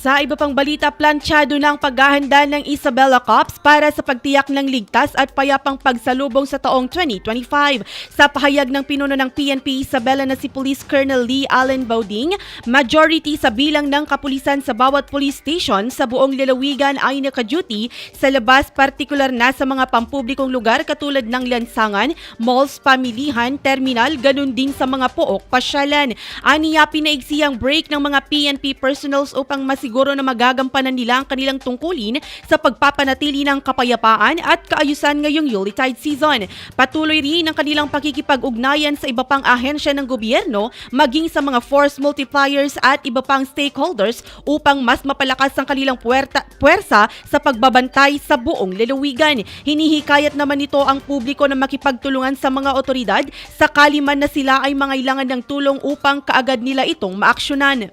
Sa iba pang balita, planchado na ang paghahanda ng Isabela Cups para sa pagtiyak ng ligtas at payapang pagsalubong sa taong 2025. Sa pahayag ng pinuno ng PNP Isabela na si Police Colonel Lee Allen Bauding, majority sa bilang ng kapulisan sa bawat police station sa buong lalawigan ay naka-duty sa labas partikular na sa mga pampublikong lugar katulad ng lansangan, malls, pamilihan, terminal, ganun din sa mga pook, pasyalan. Aniya pinaigsi ang break ng mga PNP personals upang masiguro na magagampanan nila ang kanilang tungkulin sa pagpapanatili ng kapayapaan at kaayusan ngayong Yuletide season. Patuloy rin ang kanilang pakikipag-ugnayan sa iba pang ahensya ng gobyerno, maging sa mga force multipliers at iba pang stakeholders upang mas mapalakas ang kanilang puwerta, puwersa sa pagbabantay sa buong lalawigan. Hinihikayat naman nito ang publiko na makipagtulungan sa mga otoridad sakali man na sila ay mangailangan ng tulong upang kaagad nila itong maaksyonan.